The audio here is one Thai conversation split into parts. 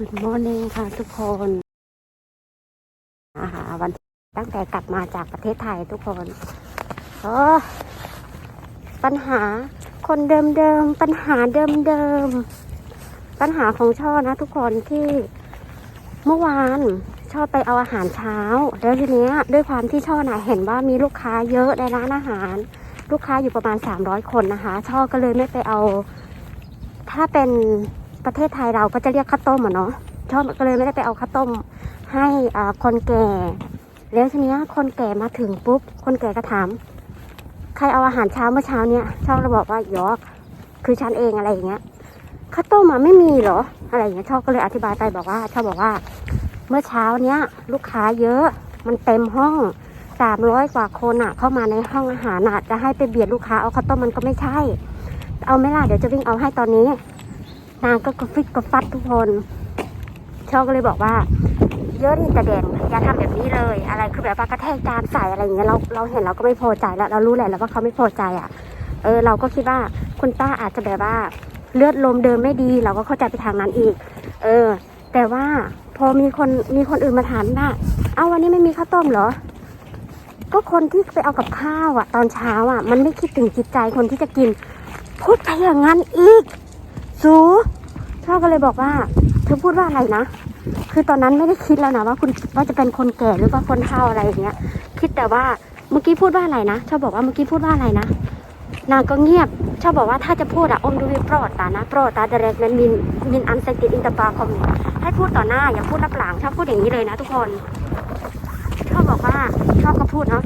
Good morning ค่ะทุกคนอาหาวันตั้งแต่กลับมาจากประเทศไทยทุกคนโอ้ปัญหาคนเดิมๆ ปัญหาเดิมๆ ปัญหาของช่อนะทุกคนที่เมื่อวานชอบไปเอาอาหารเช้า แล้วทีเนี้ยด้วยความที่ช่อนะเห็นว่ามีลูกค้าเยอะในร้านอาหาร ลูกค้าอยู่ประมาณ 300 คนนะคะ ช่อก็เลยไม่ไปเอา ถ้าเป็น ประเทศไทยเราก็จะเรียกข้าวต้มอะเนาะชอบก็เลยไม่ได้ไปเอาข้าวต้มให้อ่าคนแก่ แล้วทีเนี้ยคนแก่มาถึงปุ๊บ คนแก่ก็ถาม ใครเอาอาหารเช้าเมื่อเช้าเนี้ยชอบเราบอกว่ายอกคือฉันเองอะไรอย่างเงี้ยข้าวต้มอะไม่มีเหรอ อะไรอย่างเงี้ยชอบก็เลยอธิบายไปบอกว่าชอบบอกว่า เมื่อเช้าเนี้ย ลูกค้าเยอะมันเต็มห้องสามร้อยกว่าคนอะ เข้ามาในห้องอาหารอะจะให้ไปเบียดลูกค้าเอาข้าวต้มมันก็ไม่ใช่ เอาไหม่ล่ะเดี๋ยวจะวิ่งเอาให้ตอนนี้ นางก็กระฟิกกระฟัดทุกคนชอบก็เลยบอกว่าเยอะนี่แต่แดงอย่าทำแบบนี้เลย อะไรคือแบบว่ากระแทกจานใส่อะไรอย่างเงี้ยเราเราเห็นเราก็ไม่พอใจแล้วเรารู้แหละแล้วว่าเขาไม่พอใจอะ เออเราก็คิดว่าคุณป้าอาจจะแบบว่าเลือดลมเดินไม่ดี เราก็เข้าใจไปทางนั้นอีก เออ แต่ว่าพอมีคนมีคนอื่นมาถามว่าเอาวันนี้ไม่มีข้าวต้มเหรอ ก็คนที่ไปเอากับข้าวอะ ตอนเช้าอะ มันไม่คิดถึงจิตใจคนที่จะกิน พูดไปอย่างนั้นอีกสู ช่อก็เลยบอกว่า เธอพูดว่าอะไรนะ คือตอนนั้นไม่ได้คิดแล้วนะว่าคุณว่าจะเป็นคนแก่หรือว่าคนเฒ่าอะไรอย่างเงี้ย คิดแต่ว่าเมื่อกี้พูดว่าอะไรนะชอบบอกว่าเมื่อกี้พูดว่าอะไรนะ นางก็เงียบชอบบอกว่าถ้าจะพูดอะอมดูวิโปรดตานะโปรดตาเดเรกนั้นมินมินอันเซติอินตาปาคอมให้พูดต่อหน้าอย่าพูดรับหลังชอบพูดอย่างนี้เลยนะทุกคนชอบบอกว่าชอบก็พูดเนาะ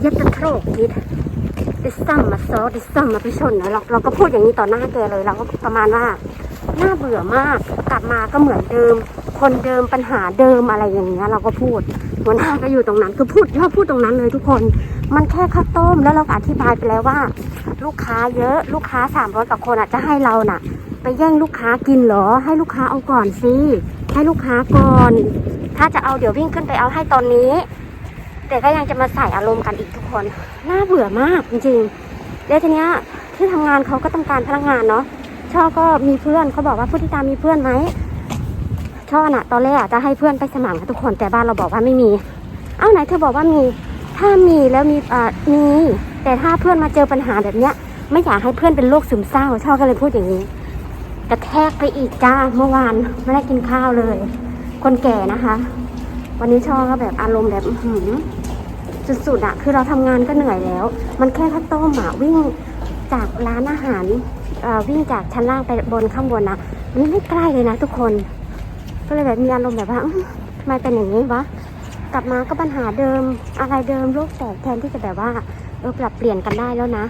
เย็บจะโทรกคิดดิซัมมาซอดิซัมมาพิชนนะเราเราก็พูดอย่างนี้ต่อหน้าแกเลยเราก็ประมาณว่า น่าเบื่อมาก กลับมาก็เหมือนเดิม คนเดิมปัญหาเดิมอะไรอย่างเงี้ยเราก็พูดหัวหน้าก็อยู่ตรงนั้นคือพูดชอบพูดตรงนั้นเลยทุกคน มันแค่ข้าวต้มแล้วเราอธิบายไปแล้วว่า ลูกค้าเยอะลูกค้าสามร้อยกว่าคนอะจะให้เราน่ะ ไปแย่งลูกค้ากินเหรอ ให้ลูกค้าเอาก่อนสิให้ลูกค้าก่อน ถ้าจะเอาเดี๋ยววิ่งขึ้นไปเอาให้ตอนนี้ แต่ก็ยังจะมาใส่อารมณ์กันอีกทุกคน น่าเบื่อมากจริงๆแล้วทีเนี้ยที่ทำงานเขาก็ต้องการพนักงานเนาะ ช่อก็มีเพื่อนเขาบอกว่าผู้ที่ตามมีเพื่อนไหมช่อน่ะ ตอนแรกจะให้เพื่อนไปสมัครนทุกคนแต่บ้านเราบอกว่าไม่มี เอ้าไหนเธอบอกว่ามี ถ้ามีแล้วมีอ่ามี แต่ถ้าเพื่อนมาเจอปัญหาแบบเนี้ย ไม่อยากให้เพื่อนเป็นโรคซึมเศร้า ช่อก็เลยพูดอย่างนี้กระแทกไปอีกจ้าเมื่อวานไม่ได้กินข้าวเลย คนแก่นะคะ วันนี้ช่อก็แบบอารมณ์แบบหือสุดๆอะคือเราทำงานก็เหนื่อยแล้ว มันแค่ข้าวต้มอะวิ่งจากร้านอาหาร วิ่งจากชั้นล่างไปบนข้างบนนะมันไม่ใกล้เลยนะทุกคน ก็เลยแบบมีอารมณ์แบบว่าทำไมเป็นอย่างนี้วะกลับมาก็ปัญหาเดิมอะไรเดิมโลกแตกแทนที่จะแบบว่าเออปรับเปลี่ยนกันได้แล้วนะ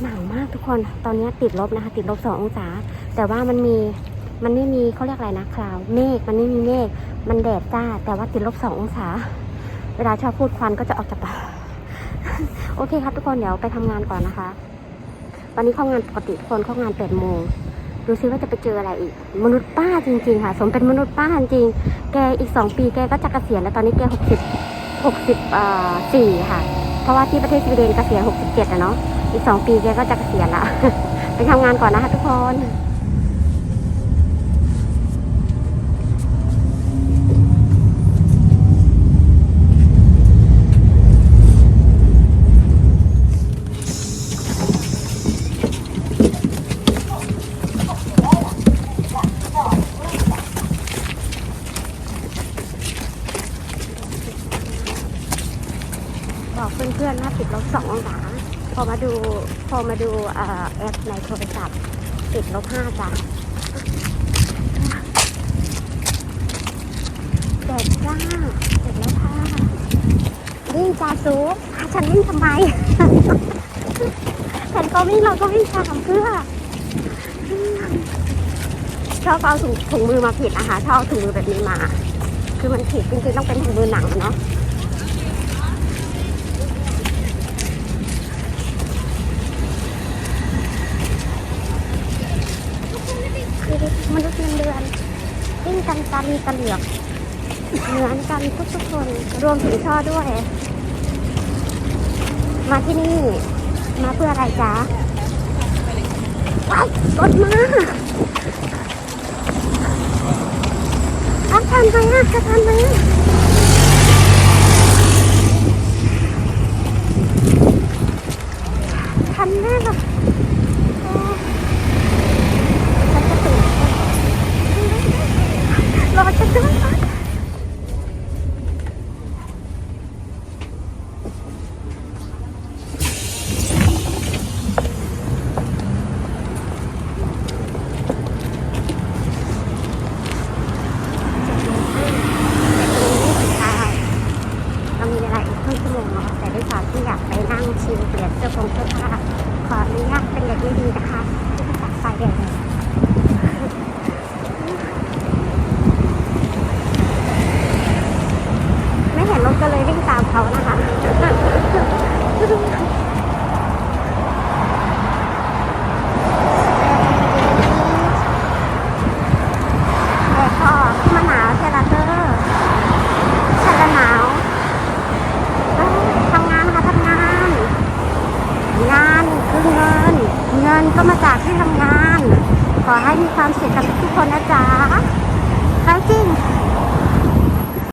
หนาวมากทุกคนตอนนี้ติดลบนะคะ ติดลบสององศา แต่ว่ามันมีมันไม่มีเขาเรียกอะไรนะคลาวเมฆมันไม่มีเมฆมันแดดจ้า แต่ว่าติดลบสององศา เวลาชอบพูดควันก็จะออกจากปากโอเคครับทุกคนเดี๋ยวไปทำงานก่อนนะคะ ตอนนี้เข้างานปกติทุกคนเข้างานแปดโมงดูซิว่าจะไปเจออะไรอีก มนุษย์ป้าจริง ๆ ค่ะ สมเป็นมนุษย์ป้าจริง แกอีกสองปีแกก็จะเกษียณแล้วตอนนี้แกหกสิบหกสิบสี่ค่ะ เพราะว่าที่ประเทศสวีเดนเกษียณหกสิบเจ็ดอะเนาะอีกสองปีแกก็จะเกษียณละไปทำงานก่อนนะคะทุกคน บือนมาติดลบสององศาพอมาดูพอมาดูอแอปในโทรศัพท์ติดลบห้าจ้ะแดดจ้าเสร็จแล้วค่ะวิ่งจ้าซูฉันวิ่งทำไมฉันก็วิ่งเราก็วิ่งตามเพื่อชอบเอาถุงถุงมือมาผิดนะคะชอบถุงมือแบบนี้มา คือมันผิดจริงๆต้องเป็นถุงมือหนังเนาะ มนุษย์เงินเดือนวิ่งกันตามีตะเหลือกเหมือนกันทุกทุกคนรวมถึงชอด้วย มาที่นี่ มาเพื่ออะไรจ๊ะว้ายรถมาอาทานไปอะทานไปอะ ก็มาจากที่ทำงาน ขอให้มีความสุขกันทุกคนนะจ๊ะ